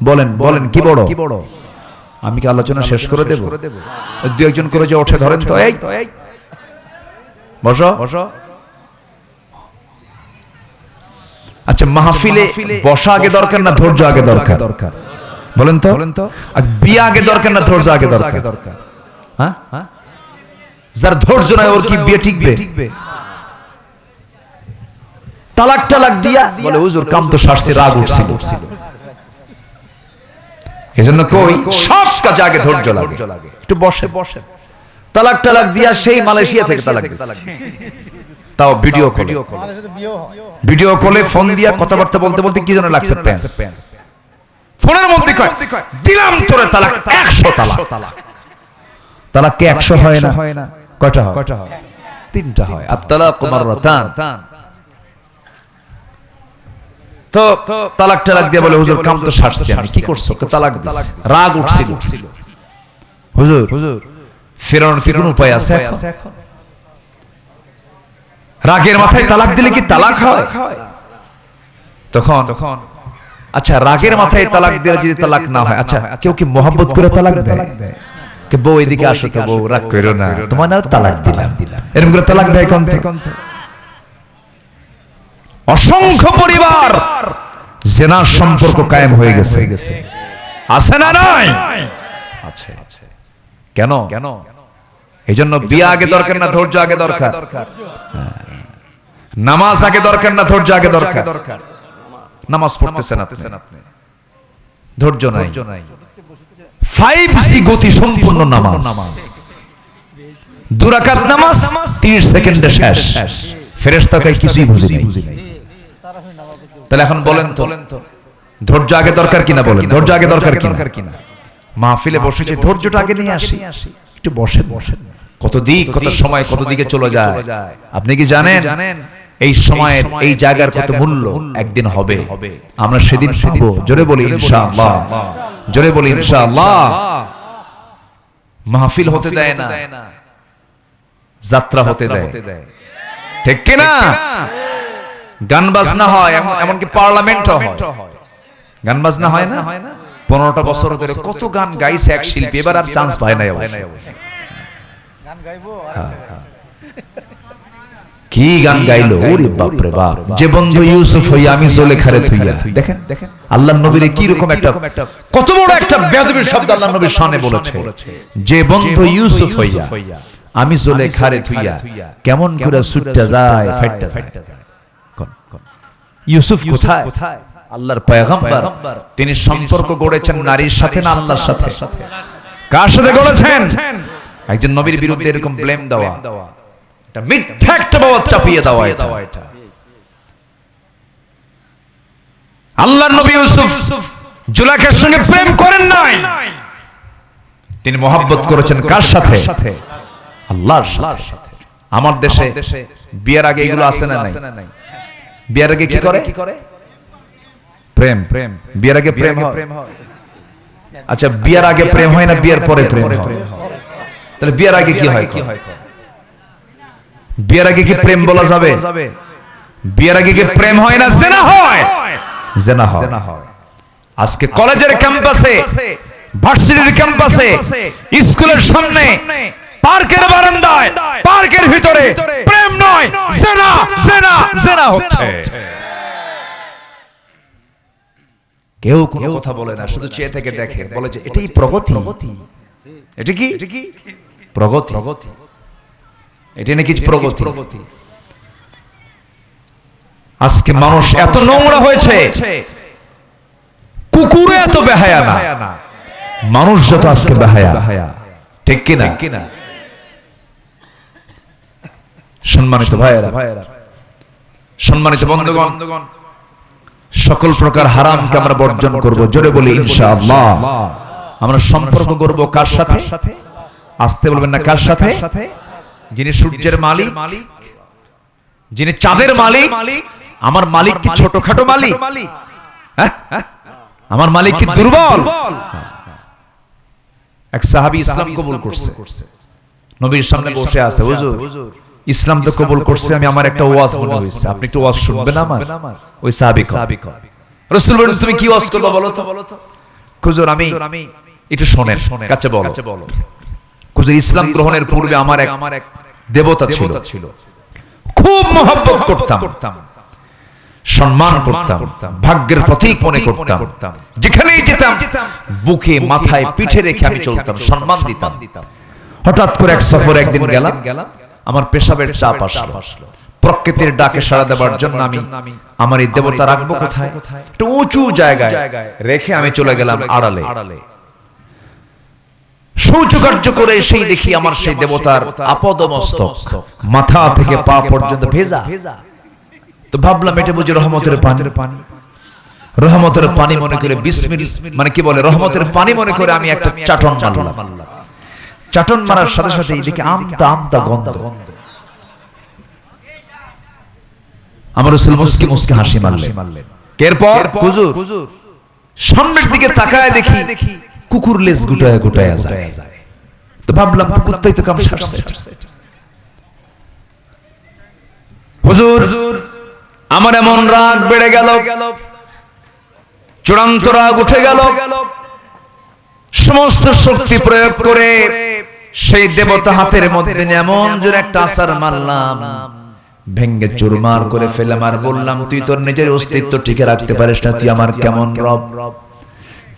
বলেন বলেন কি বড়? কি বড়? আমি কি আলোচনা শেষ করে দেব? দু একজন করে যে ওঠে ধরেন তো এই। বসো। বসো। আচ্ছা মাহফিলে বসা আগে দরকার না ধৈর্য আগে দরকার? দরকার। বলেন তো। বলেন তো। আর বিয়ে আগে দরকার না ধৈর্য আগে দরকার দরকার? হ্যাঁ? হ্যাঁ? যার ধৈর্য নাই ওর কি বিয়ে টিকবে তালাক টালাক দিয়া বলে হুজুর কাম তো সারছে রাগ উঠছিল। এজন্য কই? সব কাজে আগে ধৈর্য লাগে। একটু বসে। বসে। তালাক টালাক দিয়া সেই মালয়েশিয়া থেকে তালাক দিছে। তাও ভিডিও কলে। ভিডিও কলে। ফোন দিয়া কথাবার্তা বলতে বলতে কি যেন লাগছে প্যান্স ফোনের মধ্যে কয় দিলাম তোরে তালাক 100 তালাক। তালাক। কি 100 হয় না? কয়টা হয়? কয়টা হয়? তিনটা হয়। আর তালাক মাররাতান তো তালাক টালাক দিয়ে বলে, হুজুর, কাম তো সারছি আমি। কি করছ? তালাক দিস রাগ উঠছিল। হুজুর হুজুর ফেরানোর কি কোনো উপায় আছে এখন? রাগের মাথায় তালাক দিলে কি তালাক হয়? তখন তখন আচ্ছা রাগের মাথায় তালাক দিলে যদি তালাক না হয় আচ্ছা কেউ কি মোহাম্মত করে তালাক দেয়? কে বউ এদিকে আসো তো বউ, রাগ করো না। তোমার না তালাক দিলাম। এরকম করে তালাক দেয় কোন থেকে? অসংখ্য পরিবার জেনার সম্পর্ক কায়েম হয়ে গেছে। আছে না নাই? আছে। কেন? কেন? এই জন্য বিয়ে আগে দরকার না ধৈর্য আগে দরকার। হ্যাঁ। নামাজ আগে দরকার না ধৈর্য আগে দরকার। নামাজ পড়তেছেন আপনি। ধৈর্য নাই। ফাইভ জি গতি সম্পূর্ণ নামাজ। দুরাকাত নামাজ 30 সেকেন্ডে শেষ। ফেরেশতাকে কিছুই বুঝি নাই। তাহলে এখন বলেন তো ধৈর্য আগে দরকার কিনা বলেন? ধৈর্য আগে দরকার কিনা? মাহফিলে বসেছে ধৈর্যটা আগে নিয়ে আসি। একটু বসে বসে কত দিক কত সময় কত দিকে চলে যায়? আপনি কি জানেন? জানেন? এই সময়ের এই জায়গার কত মূল্য? একদিন হবে। আমরা সেদিন পাবো। জোরে বলি ইনশাআল্লাহ। জোরে বলি ইনশাআল্লাহ। মাহফিল হতে দেয় না। যাত্রা হতে দেয়। ঠিক কিনা? গান বাজনা হয় এমন- এমনকি পার্লামেন্টও হয়। গান বাজনা হয় না? পনেরোটা বছর ধরে কত গান গাইছে এক শিল্পী এবার আর চান্স পায় অবশ্য। কি গান গাইলো? ওরে বাপ। রে বাপ। যে বন্ধু ইউসুফ হইয়া আমি জোলে খারে থুইয়া। দেখেন দেখেন। আল্লাহ নবীর কি রকম একটা কত বড় একটা বেয়াদবির শব্দ আল্লাহ নবীর শানে বলেছে। যে বন্ধু ইউসুফ হইয়া আমি জোলে খারে থুইয়া কেমন করে সুটটা যায় ফাইটটা যায়। ইউসুফ কোথায়? আল্লাহর পয়গম্বর। তিনি সম্পর্ক গড়েছেন নারীর সাথে না আল্লাহর সাথে? কার সাথে গড়েছেন? একজন নবীর বিরুদ্ধে এরকম ব্লেম দেওয়া। এটা মিথ্যা একটা বাবা চাপিয়ে দেওয়া এটা। আল্লাহর নবী ইউসুফ জুলাইখার সঙ্গে প্রেম করেন নাই। তিনি মোহাব্বত করেছেন কার সাথে? আল্লাহর সাথে। আমার দেশে বিয়ের আগে এগুলো আছে না নাই। বিয়ের আগে কি করে? প্রেম প্রেম। বিয়ের আগে প্রেম হয়। আচ্ছা বিয়ের আগে প্রেম হয় না বিয়ের পরে প্রেম হয়? তাহলে বিয়ের আগে কি হয়? কি হয়? বিয়ের আগে কি প্রেম বলা যাবে? বিয়ের আগে কি প্রেম হয় না জেনা হয়? জেনা হয়। আজকে কলেজের ক্যাম্পাসে ভার্সিটির ক্যাম্পাসে স্কুলের সামনে পার্কের বারান্দায় পার্কের ভিতরে নয়। জেনা জেনা জেনা হচ্ছে। কেউ কোনো কথা বলে না শুধু চেয়ে থেকে দেখে। বলে যে এটাই প্রগতি। এটা কি? এটা কি? প্রগতি। প্রগতি। এটা নাকি প্রগতি? আজকে মানুষ এত নোংরা হয়েছে। কুকুরে এত বেহায়া না। মানুষ যত আজকে বেহায়া। ঠিক কিনা? সম্মানিত ভাইয়েরা, সম্মানিত বন্ধুগণ, সকল প্রকার হারামকে আমরা বর্জন করব, জোরে বলি ইনশাআল্লাহ। আমরা সম্পর্ক করব কার সাথে? আসতে বলবেন না কার সাথে? যিনি সূর্যের মালিক, যিনি চাঁদের মালিক, আমার মালিক কি ছোটখাটো মালিক? হ্যাঁ? আমার মালিক কি দুর্বল? এক সাহাবী ইসলাম কবুল করছে। নবীর সামনে বসে আছে, হুজুর। ইসলাম তো কবুল করছে আমি আমার একটা ওয়াজ মনে হয়েছে আপনি একটু ওয়াজ শুনবেন আমার? ওই সাহাবী রাসূল বলেন তুমি কি ওয়াজ করবে বলো তো? হুজুর আমি একটু শোনেন কাছে বলো। হুজুর ইসলাম গ্রহণের পূর্বে আমার এক আমার এক দেবতা ছিল। খুব মহব্বত করতাম। সম্মান করতাম। ভাগ্যের প্রতীক মনে করতাম। যেখানেই যেতাম বুকে মাথায় পিঠে রেখে আমি চলতাম। সম্মান দিতাম। হঠাৎ করে এক সফর একদিন গেলাম। আমার পেশাবের চাপ আসলো। প্রকৃতির ডাকে সাড়া দেওয়ার জন্য আমি আমার এই দেবতা রাখব কোথায়? একটু উঁচু জায়গায় রেখে আমি চলে গেলাম আড়ালে। শৌচকার্য করে সেই দেখি আমার সেই দেবতার আপদমস্তক। মাথা থেকে পা পর্যন্ত ভেজা। তো ভাবলাম এটা বুঝি রহমতের পানি। রহমতের পানি। মনে করে বিসমিল মানে কি বলে? রহমতের পানি মনে করে আমি একটা চাটন মারলাম। চাটন মারার সাথে সাথে এদিকে আমতা আমতা গন্ধ। আমার রসুল মুসকি মুসকি হাসি মারলেন। এরপর হুজুর সামনের দিকে তাকায় দেখি কুকুর লেজ গুটায় গুটায় যায়। তো ভাবলাম কুত্তাই তো কাম সারছে হুজুর আমার এমন রাগ বেড়ে গেল। চূড়ান্ত রাগ উঠে গেল। সমস্ত শক্তি প্রয়োগ করে সেই দেবতা হাতের মধ্যে এমন জোর একটা আসার মারলাম। ভেঙ্গে চুরমার করে ফেলাম আর বললাম তুই তোর নিজের অস্তিত্ব টিকে রাখতে পারিস না তুই আমার কেমন রব?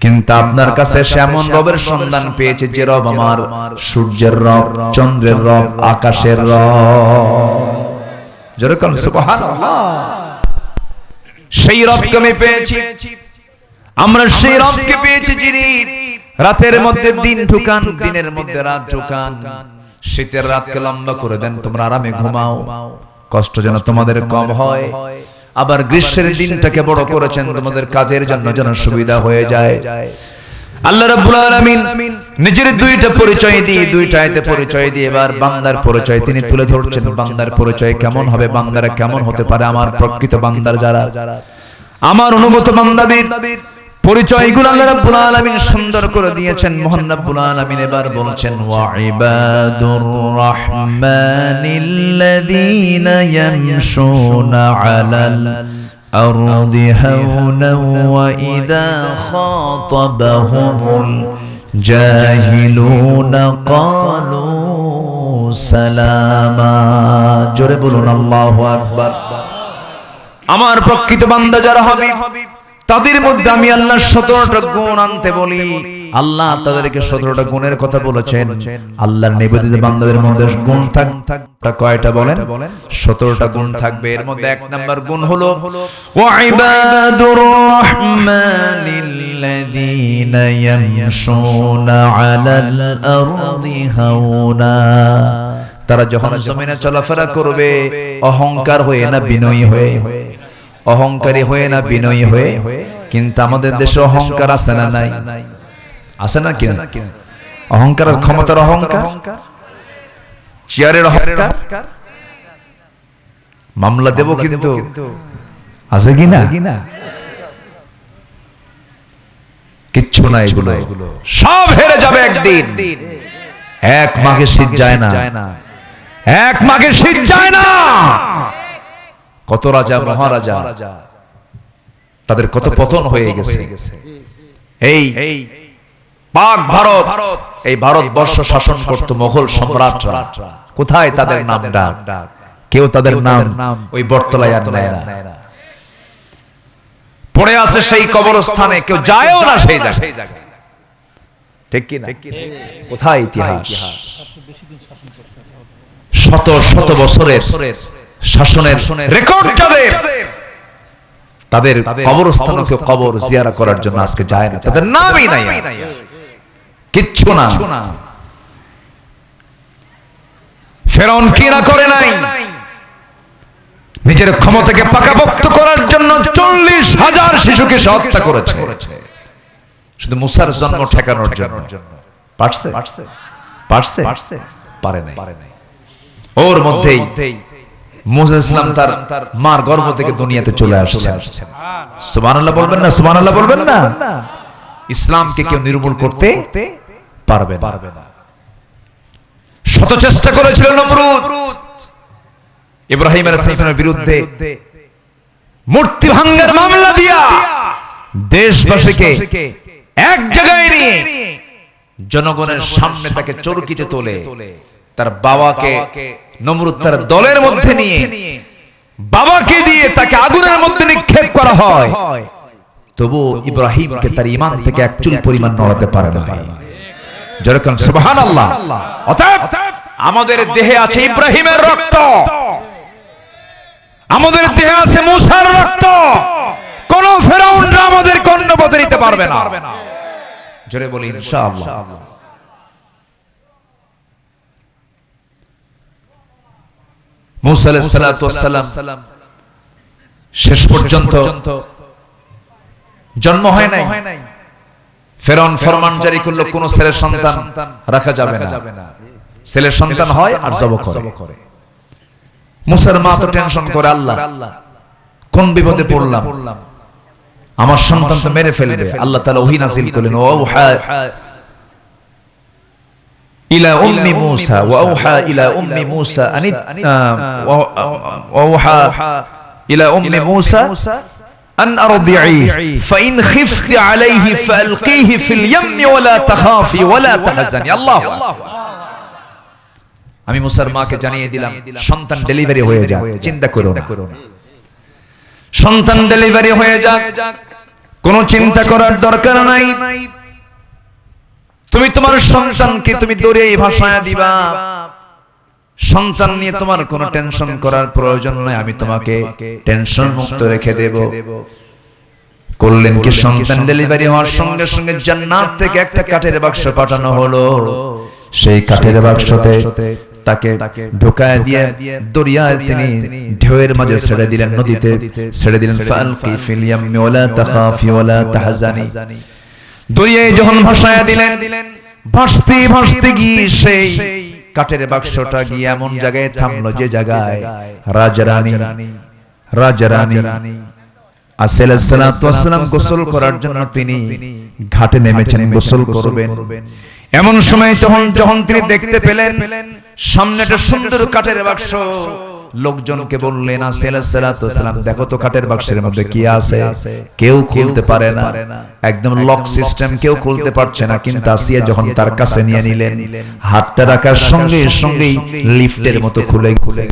কিন্তু আপনার কাছে সে এমন রবের সন্ধান পেয়েছে যে রব আমার সূর্যের রব চন্দ্রের রব আকাশের রব। সেই রবকে আমি পেয়েছি। আমরা সেই রবকে পেয়েছি যিনি। রাতের মধ্যে দিন ঢুকান দিনের মধ্যে রাত ঢুকান। শীতের রাতকে লম্বা করে দেন তোমরা আরামে ঘুমাও। কষ্ট যেন তোমাদের কম হয়। আবার গ্রীষ্মের দিনটাকে বড় করেছেন তোমাদের কাজের জন্য যেন সুবিধা হয়ে যায়। আল্লাহ রাব্বুল আলামিন নিজের দুইটা পরিচয় দিয়ে দুইটা আয়াতে পরিচয় দিয়ে এবার বান্দার পরিচয় তিনি তুলে ধরছেন বান্দার পরিচয় কেমন হবে বান্দারা কেমন হতে পারে আমার প্রকৃত বান্দার যারা আমার অনুগত বান্দাদের পরিচয়গুলো আল্লাহ রাব্বুল আলামিন সুন্দর করে দিয়েছেন। মহান রাব্বুল আলামিন এবার বলছেন, ওয়া ইবাদুর রাহমানিল্লাযীনা ইয়ামশুনা আলাল আরদি হাওনা ওয়া ইযা খাতাবাহুমুল জাহিলুনা ক্বালু সালামা। জোরে বলুন, আল্লাহু আকবার। আমার প্রকৃত বান্দা যারা হবে তাদের মধ্যে আমি আল্লাহ সতেরোটা গুণ আনতে বলি। আল্লাহ তাদেরকে সতেরোটা গুণের কথা বলেছেন। আল্লাহর নিবেদিত বান্দাদের মধ্যে গুণ থাক কয়টা বলেন? সতেরোটা গুণ থাকবে। এর মধ্যে এক নাম্বার গুণ হলো রাহমানিল্লাযীনা ইয়ামশুনা আলাল আরদি হাওনা তারা যখন জমিনে চলাফেরা করবে, অহংকার হয়ে না বিনয়ী হয়ে? অহংকারী হয়ে না বিনয়ী হয়ে? কিন্তু আমাদের দেশে অহংকার আছে না নাই? আছে না কি অহংকারের ক্ষমতার অহংকার? চেয়ারের অহংকার? মামলা দেব কিন্তু। আছে কি না? কিচ্ছু না এগুলো। সব হেরে যাবে একদিন। এক মাঘে শীত যায় না। এক মাঘে শীত যায় না। কত রাজা মহারাজা তাদের কত পতন হয়ে গেছে। এই পাক ভারত এই ভারতবর্ষ শাসন করত মোগল সম্রাটরা। কোথায় তাদের নাম ডাক কেউ তাদের নাম ওই বটতলায় আর নেয় না। পড়ে আছে সেই কবরস্থানে কেউ যায়ও না সেই জায়গায়। ঠিক কি না কোথায় ইতিহাস? শত শত বছরের শাসনের রেকর্ড যাদের তাদের কবরস্থানকে কবর জিয়ারা করার জন্য আজকে যায় না। তাদের নামই নাই কিচ্ছু না। ফেরন কি না করে নাই? নিজের ক্ষমতাকে পাকাপোক্ত করার জন্য চল্লিশ হাজার শিশুকে হত্যা করেছে। শুধু মুসার জন্ম ঠেকানোর জন্য। পারছে? পারছে। পারে নাই। ওর মধ্যেই মুসা ইসলাম তার মার গর্ভ থেকে দুনিয়াতে চলে আসছে। সুবহানাল্লাহ বলবেন না সুবহানাল্লাহ বলবেন না। ইসলামকে কেউ নির্মূল করতে পারবে পারবে না। শত চেষ্টা করেছিল নমরুদ। ইব্রাহিম আলাইহিস বিরুদ্ধে মূর্তি ভাঙ্গার মামলা দিয়া দেশবাসীকে এক জায়গায় নিয়ে জনগণের সামনে তাকে চরকিতে তোলে। তার বাবাকে নমরুদ তার দলের মধ্যে নিয়ে বাবাকে দিয়ে তাকে আগুনের মধ্যে নিক্ষেপ করা হয়। তবু ইব্রাহিমকে তার ইমান থেকে এক চুল পরিমাণ নড়াতে পারে না যেরকম সুবহান আল্লাহ অতএব আমাদের দেহে আছে ইব্রাহিমের রক্ত। আমাদের দেহে আছে মুসার রক্ত। কোন ফেরাউনরা আমাদের কর্ণ নিতে পারবে না। জোরে বলি ইনশাআল্লাহ। শেষ পর্যন্ত জন্ম হয় নাই। ফেরাউন ফরমান জারি করল কোন ছেলের সন্তান রাখা যাবে না। ছেলের সন্তান হয় আর জব করে। মুসার মা তো টেনশন করে, আল্লাহ, কোন বিপদে পড়লাম? আমার সন্তান তো মেরে ফেলবে। আল্লাহ তাআলা ওহী নাযিল করলেন ওয়াউহা ইলা উম্মি মূসা ওয়াউহা ইলা উম্মি মূসা আনি ওয়াউহা ইলা উম্মি মূসা أن أرضعيه فإن خفت عليه فألقيه في اليم ولا تخافي ولا تحزني الله আমি মুসার মাকে জানিয়ে দিলাম সন্তান ডেলিভারি হয়ে যাক চিন্তা করো না সন্তান ডেলিভারি হয়ে যাক কোনো চিন্তা করার দরকার নাই তুমি তোমার সন্তানকে তুমি দৌড়ে ভাষায় দিবা। সন্তান নিয়ে তোমার কোনো টেনশন করার প্রয়োজন নাই, আমি তোমাকে টেনশন মুক্ত রেখে দেব। করলেন কি সন্তান ডেলিভারি হওয়ার সঙ্গে সঙ্গে জান্নাত থেকে একটা কাঠের বাক্স পাঠানো হলো। সেই কাঠের বাক্সতে তাকে ঢোকায় দিয়ে দরিয়ায় তিনি ঢেউয়ের মাঝে ছেড়ে দিলেন, নদীতে ছেড়ে দিলেন। ফালকি ফিল ইয়াম্মি ওয়ালা তাখাফি দরিয়ায় যখন ভাসায়া দিলেন, ভাসতে ভাসতে গিয়ে সেই কাঠের বাক্সটা গিয়ে এমন জায়গায় থামলো যে জায়গায় রাজরানী রাজরানী আসসালাম গোসল এমন সময় তখন, যখন তিনি দেখতে পেলেন, সামনে একটা সুন্দর কাঠের বাক্স লোকজনকে বললেন সালাম দেখো তো কাঠের বাক্সের মধ্যে কি আছে? কেউ খুলতে পারে না। একদম লক সিস্টেম কেউ খুলতে পারছে না কিন্তু আসিয়া যখন তার কাছে নিয়ে নিলেন হাতটা রাখার সঙ্গে সঙ্গেই লিফটের মতো খুলে খুলে